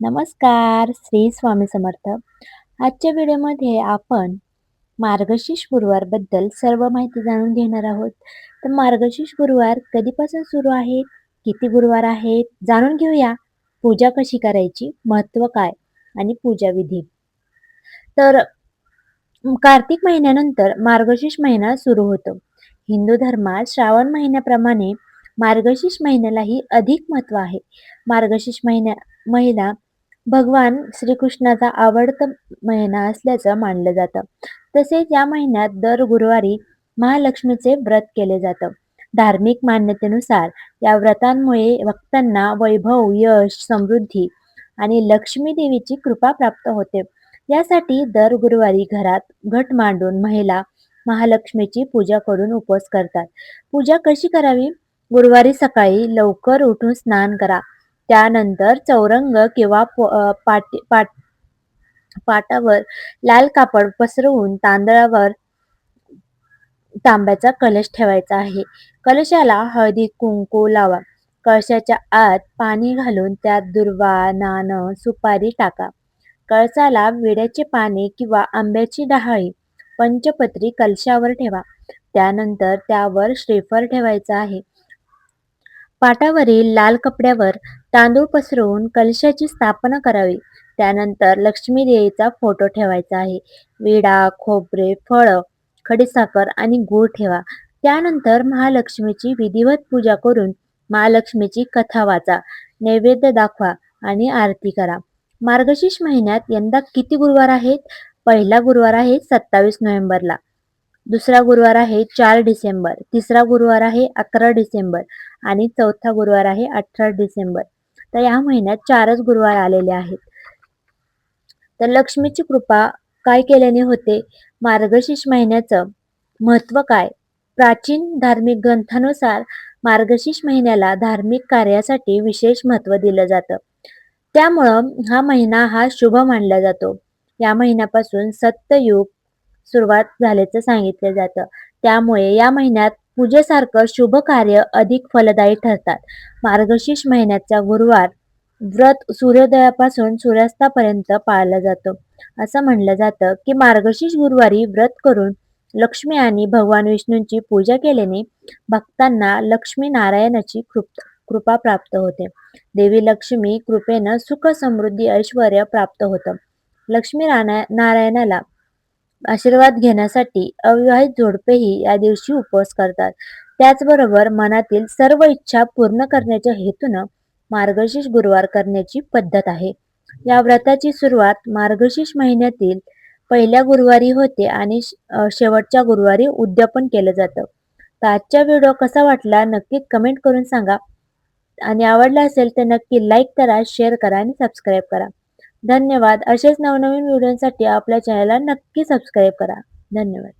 नमस्कार श्री स्वामी समर्थ. आजच्या व्हिडिओमध्ये आपण मार्गशीर्ष गुरुवारबद्दल सर्व माहिती जाणून घेणार आहोत. तर मार्गशीर्ष गुरुवार कधीपासून सुरू आहे? किती गुरुवार आहेत? जाणून घेऊया. पूजा कशी करायची? महत्त्व काय? आणि पूजा विधी. तर कार्तिक महिन्यानंतर मार्गशीर्ष महिना सुरू होतो. हिंदू धर्मात श्रावण महिन्याप्रमाणे मार्गशीर्ष महिन्यालाही अधिक महत्त्व आहे. मार्गशीर्ष महिन्या महिला भगवान श्रीकृष्णाचा आवडता महिना असल्याचं मानलं जातं. तसेच या महिन्यात दर गुरुवारी महालक्ष्मीचे व्रत केले जातं. धार्मिक मान्यतेनुसार या व्रतांमुळे भक्तांना वैभव यश समृद्धी आणि लक्ष्मी देवीची कृपा प्राप्त होते. यासाठी दर गुरुवारी घरात घट मांडून महिला महालक्ष्मीची पूजा करून उपवास करतात. पूजा कशी करावी? गुरुवारी सकाळी लवकर उठून स्नान करा. त्यानंतर चौरंग किंवा पाटी पाट पाटावर लाल कापड पसरवून तांदळावर तांब्याचा कलश ठेवायचा आहे. कलशाला हळदी कुंकू लावा. कळशाच्या आत पाणी घालून त्यात दुर्वा नाणं सुपारी टाका. कळसाला विड्याचे पाने किंवा आंब्याची डहाळी पंचपत्री कलशावर ठेवा. त्यानंतर त्यावर श्रीफळ ठेवायचा आहे. पाटावरील लाल कपड्यावर तांदूळ पसरवून कलशाची स्थापना करावी. त्यानंतर लक्ष्मी देवीचा फोटो ठेवायचा आहे. विडा खोबरे फळ खडीसाखर आणि गूळ ठेवा. त्यानंतर महालक्ष्मीची विधिवत पूजा करून महालक्ष्मीची कथा वाचा. नैवेद्य दाखवा आणि आरती करा. मार्गशीर्ष महिन्यात यंदा किती गुरुवार आहेत? पहिला गुरुवार आहे सत्तावीस नोव्हेंबरला. दुसरा गुरुवार आहे चार डिसेंबर. तिसरा गुरुवार आहे अकरा डिसेंबर. आणि चौथा गुरुवार आहे अठरा डिसेंबर. तर या महिन्यात चारच गुरुवार आलेले आहेत. तर लक्ष्मीची कृपा काय केल्याने होते? मार्गशीर्ष महिन्याचं महत्त्व काय? प्राचीन धार्मिक ग्रंथानुसार मार्गशीर्ष महिन्याला धार्मिक कार्यासाठी विशेष महत्त्व दिलं जातं. त्यामुळं हा महिना हा शुभ मानला जातो. या महिन्यापासून सत्ययुग सुरुवात झाल्याचं सांगितलं जातं. त्यामुळे या महिन्यात पूजेसारखं शुभ कार्य अधिक फलदायी ठरतात. मार्गशीर्ष महिन्याचा गुरुवार व्रत सूर्योदयापासून सूर्यास्तापर्यंत पाळला जातो. असं म्हणलं जातं की मार्गशीर्ष गुरुवारी व्रत करून लक्ष्मी आणि भगवान विष्णूंची पूजा केल्याने भक्तांना लक्ष्मी नारायणाची कृपा प्राप्त होते. देवी लक्ष्मी कृपेनं सुख समृद्धी ऐश्वर प्राप्त होतं. लक्ष्मी नारायणाला आशीर्वाद घेण्यासाठी अविवाहित जोडपेही या दिवशी उपवास करतात. त्याचबरोबर मनातील सर्व इच्छा पूर्ण करण्याच्या हेतून मार्गशीर्ष गुरुवार करण्याची पद्धत आहे. या व्रताची सुरुवात मार्गशीर्ष महिन्यातील पहिल्या गुरुवारी होते आणि शेवटच्या गुरुवारी उद्यापन केलं जातं. तर आजचा व्हिडिओ कसा वाटला नक्की कमेंट करून सांगा. आणि आवडला असेल तर नक्की लाईक करा शेअर करा आणि सबस्क्राईब करा. धन्यवाद. असेच नवनवीन व्हिडिओसाठी आपल्या चॅनलला नक्की सबस्क्राईब करा. धन्यवाद.